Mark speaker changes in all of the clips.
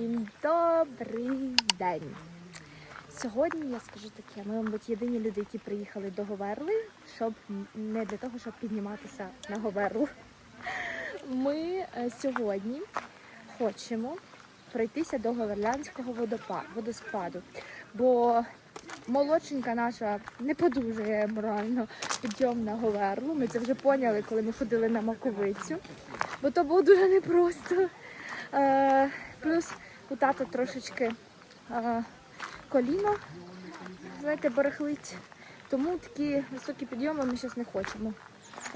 Speaker 1: Всім добрий день! Сьогодні я скажу таке, ми, мабуть, єдині люди, які приїхали до Говерли, щоб не для того, щоб підніматися на Говерлу. Ми е, сьогодні хочемо пройтися до Говерлянського водоспаду, бо молодшенька наша не подужує морально підйом на Говерлу. Ми це вже поняли, коли ми ходили на Маковицю, бо то було дуже непросто. Е, плюс у тата трошечки е, коліно, знаєте, барахлить. Тому такі високі підйоми ми зараз не хочемо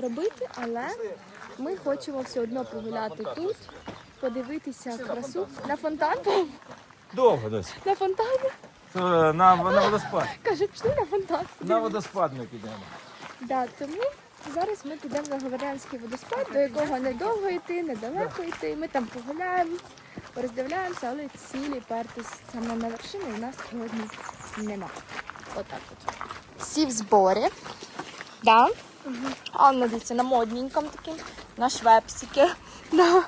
Speaker 1: робити, але ми хочемо все одно погуляти тут, подивитися красу на фонтан.
Speaker 2: Довго десь.
Speaker 1: На фонтан.
Speaker 2: Е, На, на водоспад.
Speaker 1: Каже, пішли на фонтан.
Speaker 2: На водоспад ми підемо.
Speaker 1: Да, тому зараз ми підемо на Говорянський водоспад, до якого недовго йти, недалеко йти. Ми там погуляємо, роздивляємося, але цілі пертись саме на вершину у нас сьогодні нема. Отак от. Всі в зборі. Да. Анна дивіться на модненькому таким, на швепсики. Да.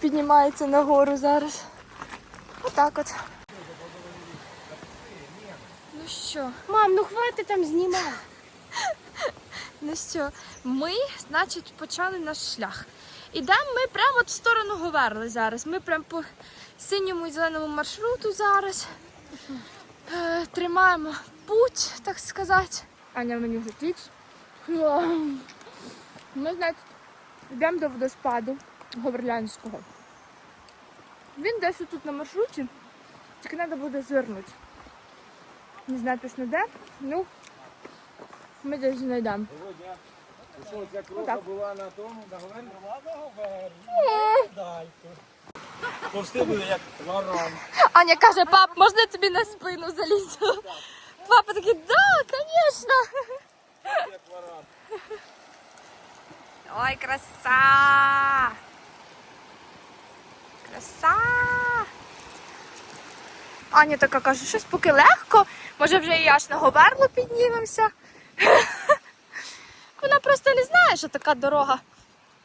Speaker 1: Піднімається нагору зараз. Отак от. Ну що?
Speaker 3: Мам, ну хватить там знімати.
Speaker 1: Ну що, ми, значить, почали наш шлях. Ідемо ми прямо в сторону Говерли зараз. Ми прямо по синьому і зеленому маршруту зараз. Е, тримаємо путь, так сказати. Аня мені вже тіч. Ми, значить, йдемо до водоспаду Говерлянського. Він десь тут на маршруті, тільки треба буде звернути. Не знаю точно де, ну ми десь знайдемо.
Speaker 2: Що ця
Speaker 1: Отак.
Speaker 2: була на тому, на Говерлі? Повсти буде як варан.
Speaker 1: Аня каже, пап, можна я тобі на спину залізу? Папа такий, да, звісно.
Speaker 2: Як варан.
Speaker 1: Ой, краса! Краса! Аня така каже, щось поки легко, може вже і аж на говерлу піднімемося. Вона просто не знає, що така дорога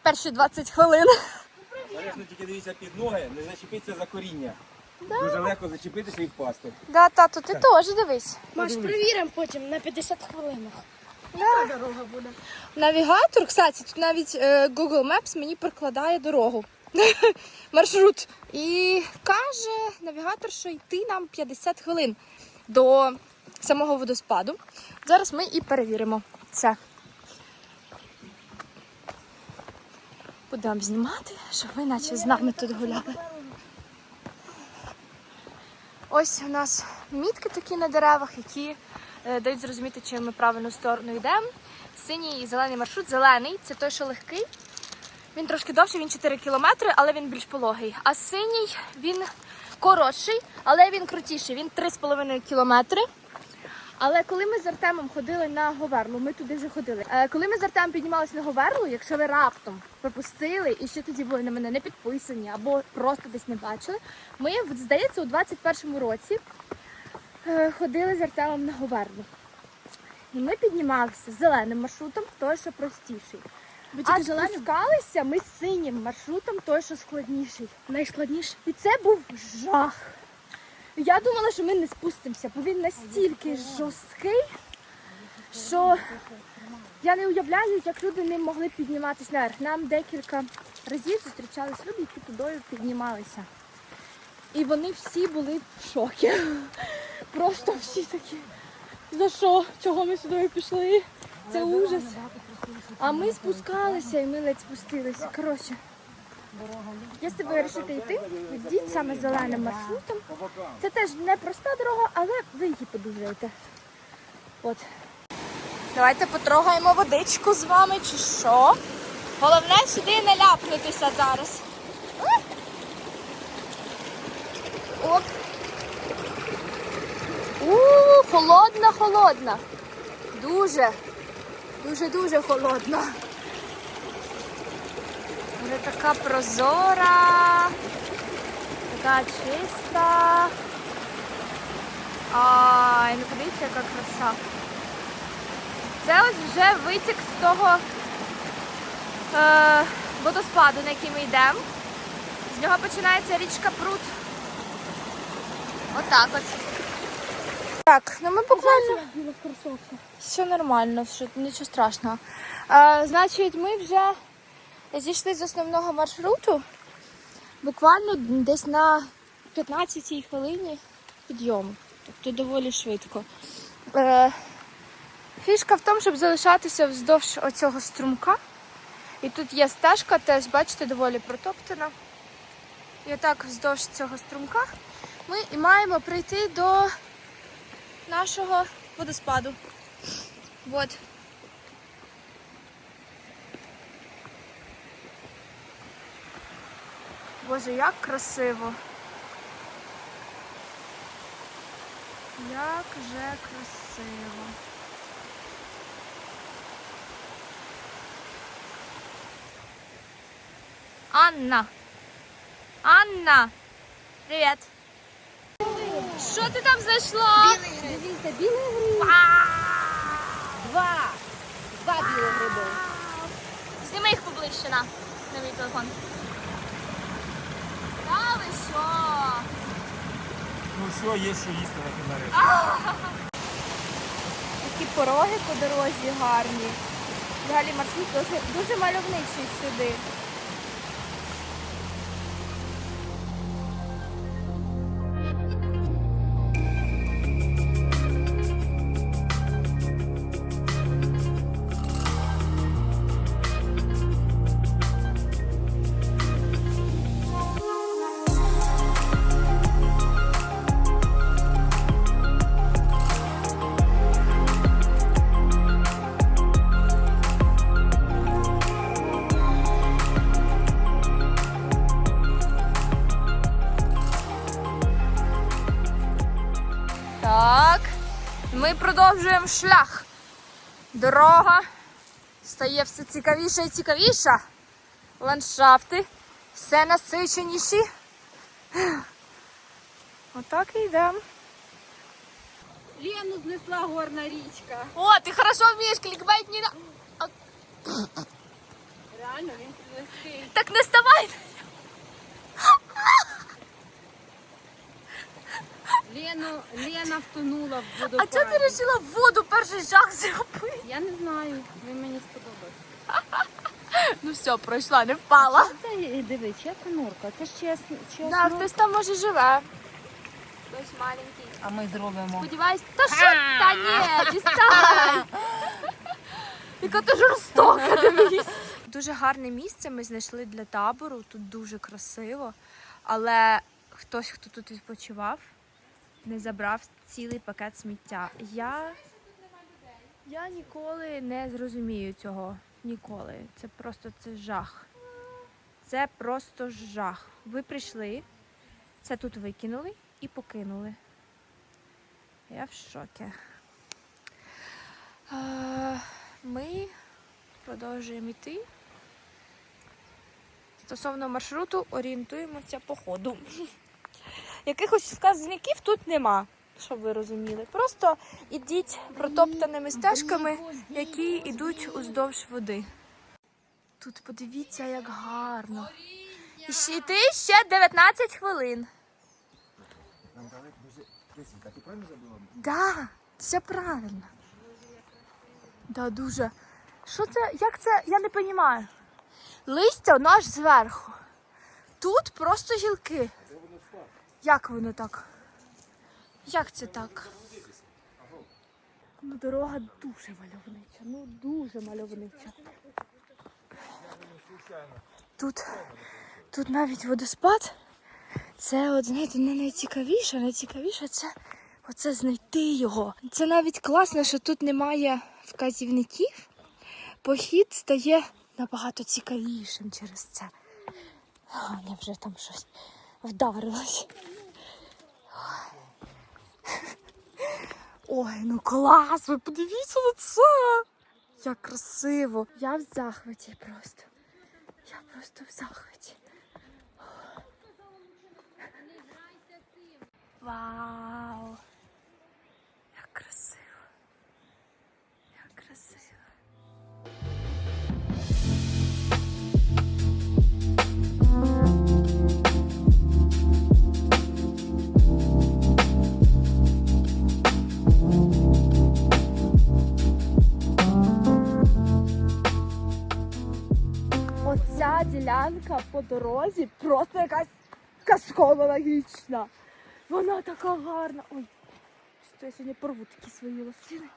Speaker 1: перші 20 хвилин.
Speaker 2: Звісно, тільки дивіться під ноги, не зачепитися за коріння. Дуже легко зачепитися і впасти.
Speaker 1: Да, тату, ти теж дивись.
Speaker 3: Маш, перевіримо потім на 50 хвилинах.
Speaker 1: Да.
Speaker 3: Дорога буде.
Speaker 1: Навігатор, кстати, тут навіть е, Google Maps мені прокладає дорогу. Маршрут. І каже навігатор, що йти нам 50 хвилин до самого водоспаду. Зараз ми і перевіримо це. Будемо знімати, щоб ви наче з нами тут гуляли. Ось у нас мітки такі на деревах, які е, дають зрозуміти, чи ми правильну сторону йдемо. Синій і зелений маршрут. Зелений це той, що легкий. Він трошки довший, він 4 кілометри, але він більш пологий. А синій він коротший, але він крутіший. Він 3,5 кілометри. Але коли ми з Артемом ходили на Говерлу, ми туди вже ходили. Е, коли ми з Артемом піднімалися на Говерлу, якщо ви раптом пропустили і ще тоді були на мене не підписані або просто десь не бачили, ми, здається, у 21-му році е, ходили з Артемом на Говерлу. І ми піднімалися зеленим маршрутом, той, що простіший. А
Speaker 3: тільки зеленим?
Speaker 1: спускалися ми синім маршрутом, той, що складніший.
Speaker 3: Найскладніше.
Speaker 1: І це був жах. Я думала, що ми не спустимося, бо він настільки жорсткий, що я не уявляю, як люди не могли підніматися наверх. Нам декілька разів зустрічались люди, які тудою піднімалися. І вони всі були в шокі. Просто всі такі. За що? Чого ми сюди пішли? Це ужас. А ми спускалися і ми ледь спустилися. Коротше. Якщо ви вирішите йти, йдіть саме зеленим маршрутом. Це теж не проста дорога, але ви її подужаєте. От. Давайте потрогаємо водичку з вами чи що. Головне сюди не ляпнутися зараз. Оп. Оп. У, холодна, холодна. Дуже, дуже-дуже холодна. Вона така прозора, така чиста. Ай, ну подивіться, яка краса. Це ось вже витік з того е, водоспаду, на який ми йдемо. З нього починається річка Прут. Отак от. Так, ну ми буквально. Все нормально, все, нічого страшного. А, значить, ми вже зійшли з основного маршруту. Буквально десь на 15 хвилині підйому. Тобто доволі швидко. Е, фішка в тому, щоб залишатися вздовж оцього струмка. І тут є стежка, теж, бачите, доволі протоптана. І отак вздовж цього струмка ми і маємо прийти до нашого водоспаду. Вот. Боже, як красиво. Як же красиво. Анна. Анна. Привіт. Що ти там знайшла?
Speaker 3: Дивіться, білий гриб.
Speaker 1: Два. Два білих гриби. Зніми їх поближче на, на мій телефон. Що?
Speaker 2: Ну все, є що їсти на кінарі.
Speaker 1: Такі пороги по дорозі гарні. Взагалі маршрут дуже, дуже мальовничий сюди. Продовжуємо шлях. Дорога стає все цікавіша і цікавіша. Ландшафти все насиченіші. Отак і йдемо.
Speaker 3: Лену знесла горна річка.
Speaker 1: О, ти хорошо вмієш клікбейт не на. А,
Speaker 3: Реально, він слизький.
Speaker 1: Так не ставай!
Speaker 3: Лену, Лена втонула в
Speaker 1: А
Speaker 3: водопад.
Speaker 1: чого ти вирішила в воду перший жах зробити?
Speaker 3: Я не знаю, він мені сподобався.
Speaker 1: Ну все, пройшла, не впала.
Speaker 3: Це, диви, чесна норка, це ж чесно. чесно.
Speaker 1: Да, хтось там може живе. Хтось маленький.
Speaker 3: А ми зробимо.
Speaker 1: Сподіваюсь, та що? Та ні, дістань! Яка ти жорстока, дивись. Дуже гарне місце ми знайшли для табору. Тут дуже красиво. Але хтось, хто тут відпочивав, не забрав цілий пакет сміття. Я, я ніколи не зрозумію цього. Ніколи. Це просто це жах. Це просто жах. Ви прийшли, це тут викинули і покинули. Я в шокі. Е, Ми продовжуємо йти. Стосовно маршруту орієнтуємося по ходу. Якихось вказівників тут нема, щоб ви розуміли. Просто ідіть протоптаними стежками, які йдуть уздовж води. Тут подивіться, як гарно. І йти ще 19 хвилин.
Speaker 2: Нам дали дуже ти правильно забула?
Speaker 1: Да, все правильно. Да, дуже. Що це? Як це? Я не розумію. Листя воно аж зверху. Тут просто гілки. Як воно так? Як це так? Ну, дорога дуже мальовнича. Ну дуже мальовнича. Тут, тут навіть водоспад. Це, от, знаєте, не найцікавіше, найцікавіше це оце знайти його. Це навіть класно, що тут немає вказівників. Похід стає набагато цікавішим через це. А, мене вже там щось вдарилось. Ой, ну клас! Ви подивіться на це! Як красиво! Я в захваті просто. Я просто в захваті. Вау! Ялинка по дорозі просто якась казкова логічна. Вона така гарна. Ой, що я сьогодні порву такі свої лосини.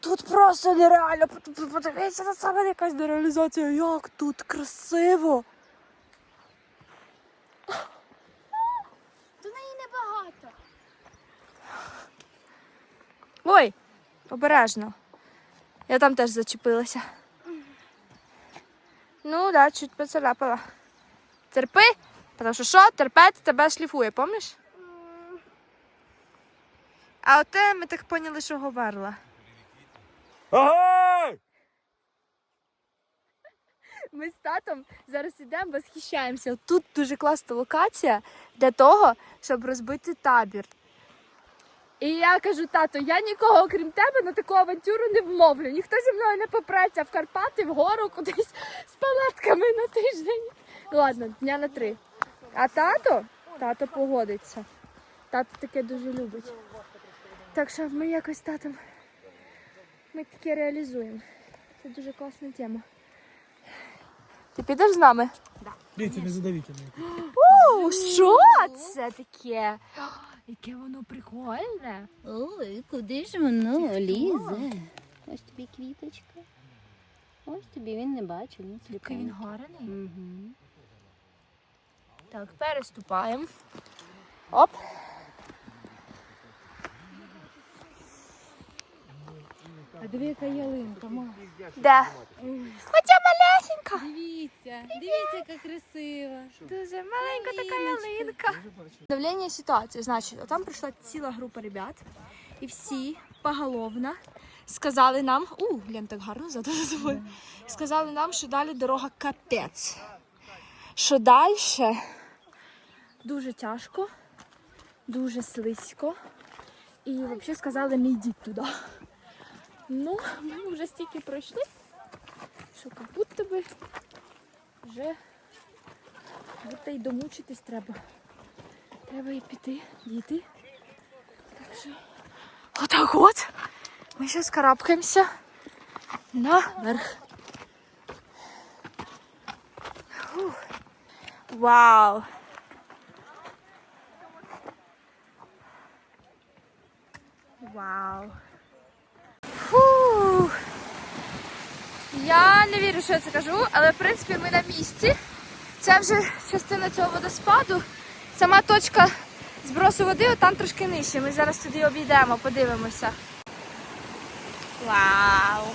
Speaker 1: Тут просто нереально. Под- Подивіться, це саме якась нереалізація. Як тут красиво. До неї небагато. Ой, обережно. Я там теж зачепилася. Ну, да, чуть поцарапала. Терпи, тому що що, терпець тебе шліфує, помніш? А оте ми так поняли, що говорила.
Speaker 2: Ага!
Speaker 1: Ми з татом зараз ідемо, восхищаємося. Тут дуже класна локація для того, щоб розбити табір. І я кажу, тато, я нікого, окрім тебе, на таку авантюру не вмовлю. Ніхто зі мною не попреться в Карпати, вгору кудись з палатками на тиждень. Ладно, дня на три. А тато, тато погодиться. Тато таке дуже любить. Так що ми якось з татом ми таке реалізуємо. Це дуже класна тема. Ти підеш з нами?
Speaker 4: Дивіться, не задавіть мене.
Speaker 1: О, що це таке? Яке воно прикольне.
Speaker 3: Ой, куди ж воно лізе? Ось тобі квіточка. Ось тобі він не бачив, він
Speaker 1: Який він гарний.
Speaker 3: Угу.
Speaker 1: Так, переступаємо. Оп.
Speaker 3: А диви, яка ялинка, мама.
Speaker 1: Де? Хоча малесенька.
Speaker 3: Дивіться, дивіться, яка красива.
Speaker 1: Дуже маленька така ялинка. Давлення ситуації. Значить, там прийшла ціла група ребят, і всі поголовно сказали нам, у, глянь, так гарно ззаду за тобою. Сказали нам, що далі дорога капець. Що далі дуже тяжко, дуже слизько. І взагалі сказали, не йдіть туди. Ну, ми вже стільки пройшли, що як будто би вже будто й домучитись треба. Треба і піти, дійти. Так що. Отак от. Ми зараз карабкаємося наверх. Фух. Вау! Вау! Фух! Я не вірю, що я це кажу, але в принципі ми на місці. Це вже частина цього водоспаду. Сама точка збросу води отам трошки нижче. Ми зараз туди обійдемо, подивимося. Вау!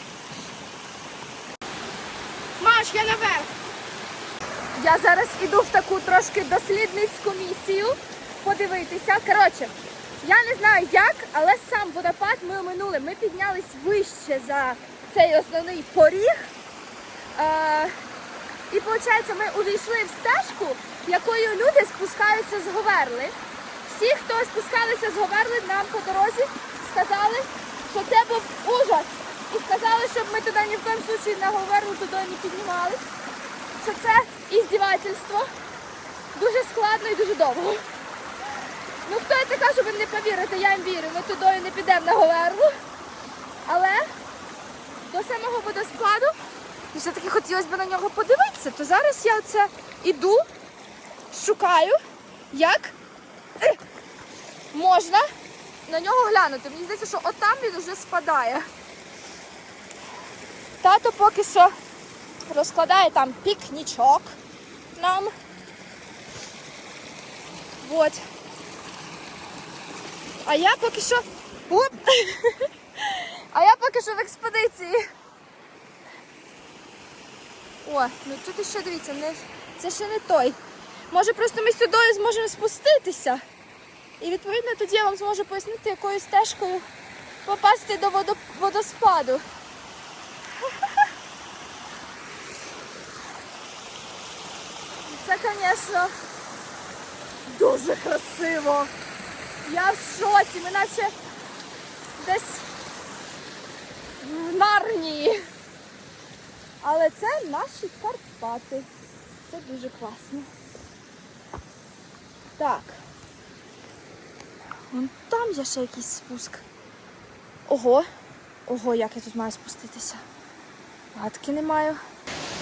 Speaker 1: Маш, я наверх! Я зараз іду в таку трошки дослідницьку місію подивитися. Коротше, я не знаю як, але сам водопад ми оминули. Ми піднялись вище за цей основний поріг. Е, і виходить, ми увійшли в стежку, якою люди спускаються з Говерли. Всі, хто спускалися з Говерли, нам по дорозі сказали, що це був ужас. І сказали, щоб ми туди ні в коєму случаї на Говерлу туди не піднімались. Що це іздівательство. Дуже складно і дуже довго. Ну хто я така, щоб не повірити, я їм вірю, ми туди не підемо на Говерлу. Але до самого водоспаду і все-таки хотілося б на нього подивитися, то зараз я оце іду, шукаю, як е, можна на нього глянути. Мені здається, що отам він вже спадає. Тато поки що розкладає там пікнічок нам. Вот. А я поки що. Оп! А я поки що в експедиції. О, ну тут ще дивіться, не, це ще не той. Може просто ми сюди зможемо спуститися. І відповідно тоді я вам зможу пояснити, якою стежкою попасти до водо- водоспаду. Це, звісно, дуже красиво. Я в шоці, ми наче десь в Нарнії. Але це наші Карпати. Це дуже класно. Так. Вон там є ще якийсь спуск. Ого. Ого, як я тут маю спуститися. Гадки не маю.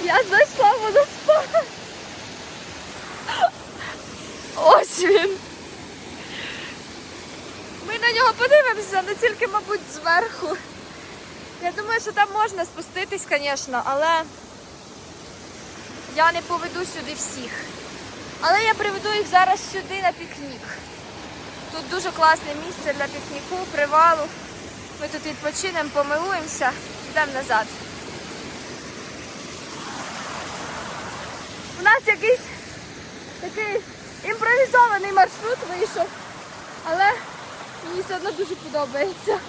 Speaker 1: Я зайшла водоспад.
Speaker 5: Ось він. Ми на нього подивимося, не тільки, мабуть, зверху. Я думаю, що там можна спуститись, звісно, але я не поведу сюди всіх. Але я приведу їх зараз сюди на пікнік. Тут дуже класне місце для пікніку, привалу. Ми тут відпочинемо, помилуємося, йдемо назад. У нас якийсь такий імпровізований маршрут вийшов, але мені все одно дуже подобається.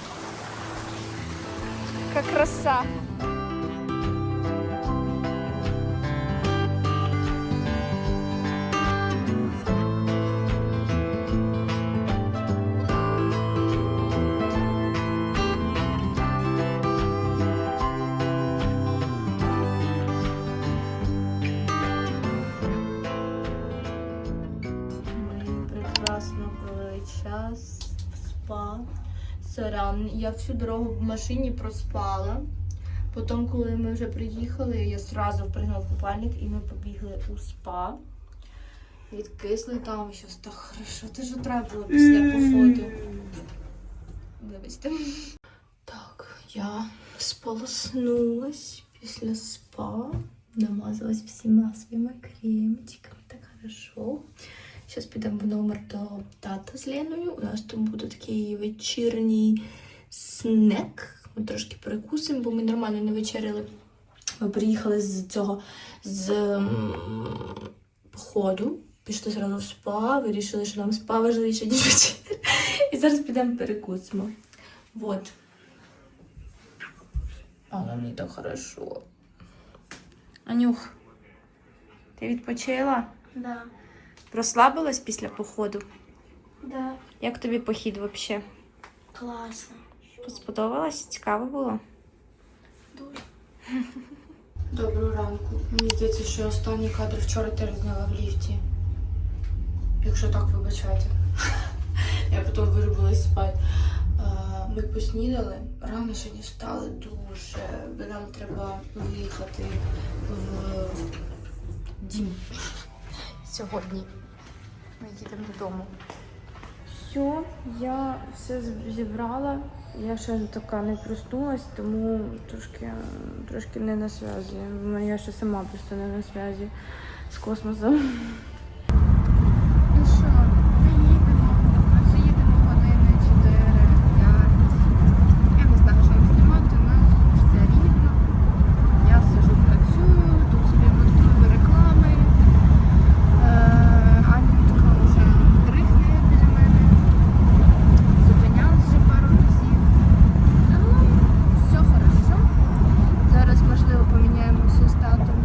Speaker 5: Яка краса.
Speaker 1: Сорян, я всю дорогу в машині проспала. Потім, коли ми вже приїхали, я одразу впригнула в купальник і ми побігли у спа. Відкисли там, щось так хорошо. Це ж треба було після походу. Вибачте. Так, я сполоснулась після спа. Намазалась всіма своїми кремчиками. Так хорошо. Зараз підемо в номер до тата з Леною. У нас там буде такий вечірній снек. Ми трошки перекусимо, бо ми нормально не вечеряли. Ми приїхали з цього з походу. Пішли зразу в спа, вирішили, що нам спа важливіше, ніж вечеря. І зараз підемо перекусимо. Вот. Але мені так хорошо. Анюх, ти відпочила?
Speaker 5: Да.
Speaker 1: Розслабилась після походу?
Speaker 5: Да,
Speaker 1: Як тобі похід взагалі?
Speaker 5: класно.
Speaker 1: Сподобалось? Цікаво було?
Speaker 5: Дуже.
Speaker 1: Доброго ранку. Мені здається, що останній кадр вчора теж зняла в ліфті. Якщо так вибачайте. Я потім вирубилась спати. Ми поснідали. Рано сьогодні встали дуже. бо Нам треба виїхати в дім. Сьогодні. Ми їдемо додому.
Speaker 3: Все, я все зібрала. Я ще така не проснулась, тому трошки, трошки не на зв'язі. Я ще сама просто не на зв'язі з космосом.
Speaker 6: Ну що, ми їдемо, а це їдемо години 4-5. Я не знаю, що їм знімати, але все рівно. Я сижу, працюю, тут собі монтую реклами. Е, Анютка вже дрихне біля мене. Зупинялась вже пару разів. Загалом все хорошо. Зараз, можливо, поміняємося з татом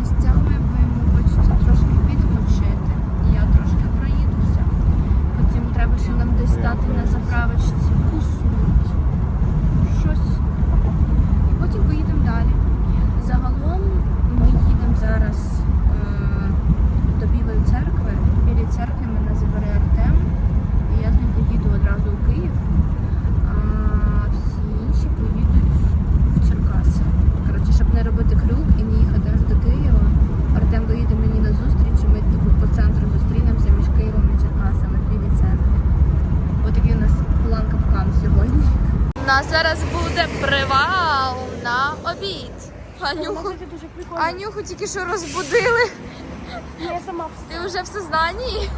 Speaker 6: місцями, бо йому хочеться трошки відпочити. І Я трошки проїдуся. Потім треба ще нам десь стати на заправочці, куснуть щось. І потім поїдемо далі. Загалом ми їдемо зараз е, до Білої церкви. Біля церкви мене забере Артем. І я з ним поїду одразу у Київ. А всі інші поїдуть в Черкаси. Коротше, щоб не робити крюк і не їхати аж до Києва. Артем доїде мені на зустріч, і ми типу, по центру зустрінемося між Києвом і Черкасами в білій церкві. Отакий у нас план капкан сьогодні.
Speaker 5: У нас зараз буде привал на обід. Анюху,
Speaker 3: Це дуже прикольно.
Speaker 5: Анюху тільки що розбудили.
Speaker 3: Я сама
Speaker 5: Ти вже в сознанні?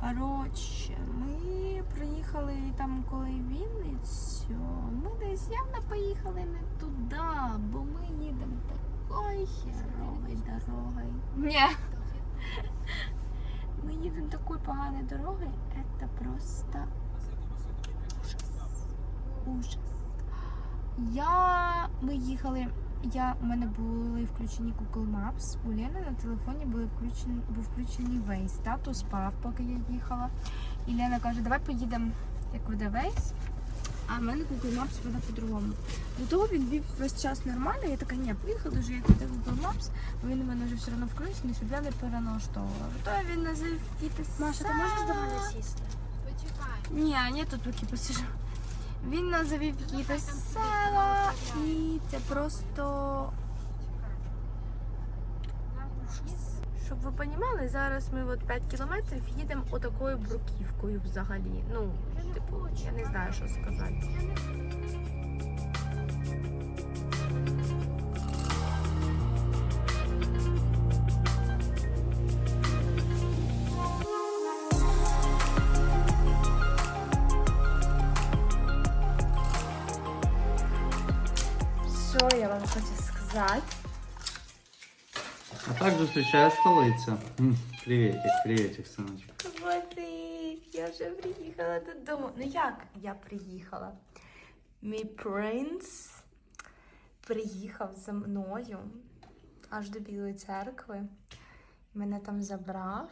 Speaker 3: Коротше, ми приїхали там, коли Вінницю. Ми десь явно поїхали не туди, бо ми їдемо такою херовою дорогою.
Speaker 5: Ні.
Speaker 3: Мы едем такой поганой дорогой, это просто ужас. Ужас. Я... Ми їхали. Я... У мене були включені Google Maps. У Лени на телефоні були включені, був включений Waze. Тато спав, поки я їхала. І Лена каже, давай поїдемо, як веде Waze. А в мене Google Maps веде по-другому. До того він вів весь час нормально. Я така, ні, поїхали вже як веде Google Maps, бо він у мене вже все одно включений, щоб я не переналаштовувала. То він назив якісь Маша, ти можеш до мене сісти? Ні, ні, тут поки посижу. Він нас завів якісь села, і це просто.
Speaker 5: Щоб ви розуміли, зараз ми от 5 кілометрів їдемо отакою бруківкою взагалі. Ну, типу, я не знаю, що сказати.
Speaker 7: Хочу сказати?
Speaker 6: А так зустрічає столиця. М, Привітик, привітик, синочок.
Speaker 1: Котик, я вже приїхала додому. Ну як я приїхала? Мій принц приїхав за мною аж до Білої церкви. Мене там забрав.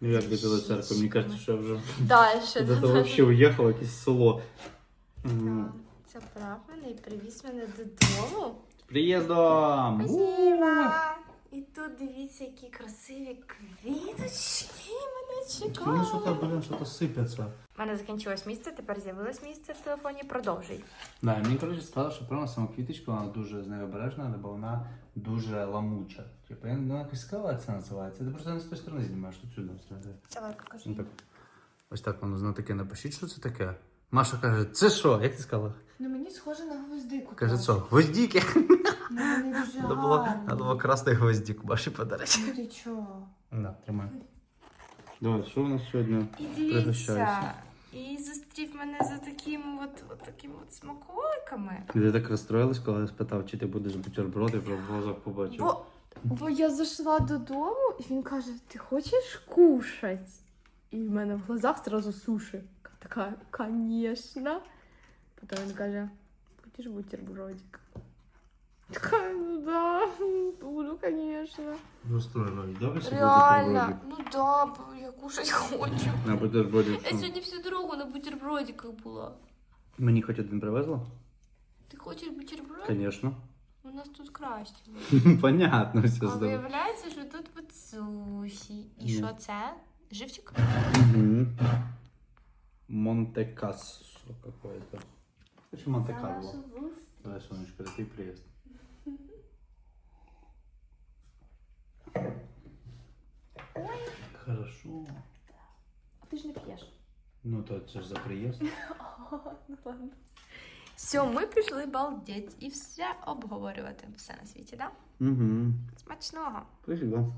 Speaker 6: Ну як до Білої церкви, мені кажеться, що вже
Speaker 1: Далі.
Speaker 6: до того взагалі уїхало якесь село. М,
Speaker 1: Забрав мене і привіз мене додому.
Speaker 6: З приїздом!
Speaker 1: Спасибо! І тут дивіться, які красиві квіточки мене
Speaker 6: Вони що там, блін, що то сипеться.
Speaker 1: У мене закінчилось місце, тепер з'явилось місце в телефоні. Продовжуй.
Speaker 6: Да, мені коротше сказали, що прямо сама квіточка, вона дуже з нею обережна, бо вона дуже ламуча. Типу, я ну, якось скала це називається. Ти просто не з тої сторони знімаєш, тут сюди.
Speaker 1: Давай покажи.
Speaker 6: Ну, так. Ось так воно зна таке напишіть, що це таке. Маша каже, це що? Як ти сказала?
Speaker 5: Ну мені схоже на гвоздику.
Speaker 6: Каже, що? Гвоздіки.
Speaker 5: Ну, вони дуже
Speaker 6: Треба було, треба було красний гвоздик Маші подарити.
Speaker 5: Ну ти чого?
Speaker 6: На, тримай. Давай, що у нас сьогодні?
Speaker 1: І дивіться, і зустрів мене за таким от, от таким от смаколиками.
Speaker 6: Ти так розстроїлась, коли я спитав, чи ти будеш бутерброд, і в глазах побачив.
Speaker 1: Бо
Speaker 7: Бо я зайшла додому, і він каже: ти хочеш кушать? І в мене в глазах одразу суші. Така, звісно. Потім він каже, будеш бутербродик? Така, ну да, буду, звісно.
Speaker 6: Розстроїла. Добре, що
Speaker 1: реально, ну да, бо я кушать хочу.
Speaker 6: На бутербродик.
Speaker 1: Я
Speaker 6: що?
Speaker 1: сьогодні всю дорогу на бутербродиках була.
Speaker 6: Мені хоч один привезла?
Speaker 1: Ти хочеш бутерброд?
Speaker 6: Звісно.
Speaker 1: У нас тут краще.
Speaker 6: Понятно, все
Speaker 1: А
Speaker 6: здорово.
Speaker 1: виявляється, що тут от суші. І
Speaker 6: Ні.
Speaker 1: що це? Живчик?
Speaker 6: Угу. Монте-Кассо какое-то. Короче, Монте-Карло. Давай, Сонечка, ты приезд. Хорошо.
Speaker 7: А ты же не пьешь.
Speaker 6: Ну, то це ж за приїзд.
Speaker 7: ну ладно.
Speaker 1: Все, ми пішли балдеть і все обговорювати. Все на світі. Да?
Speaker 6: Угу.
Speaker 1: Смачного.
Speaker 6: Спасибо.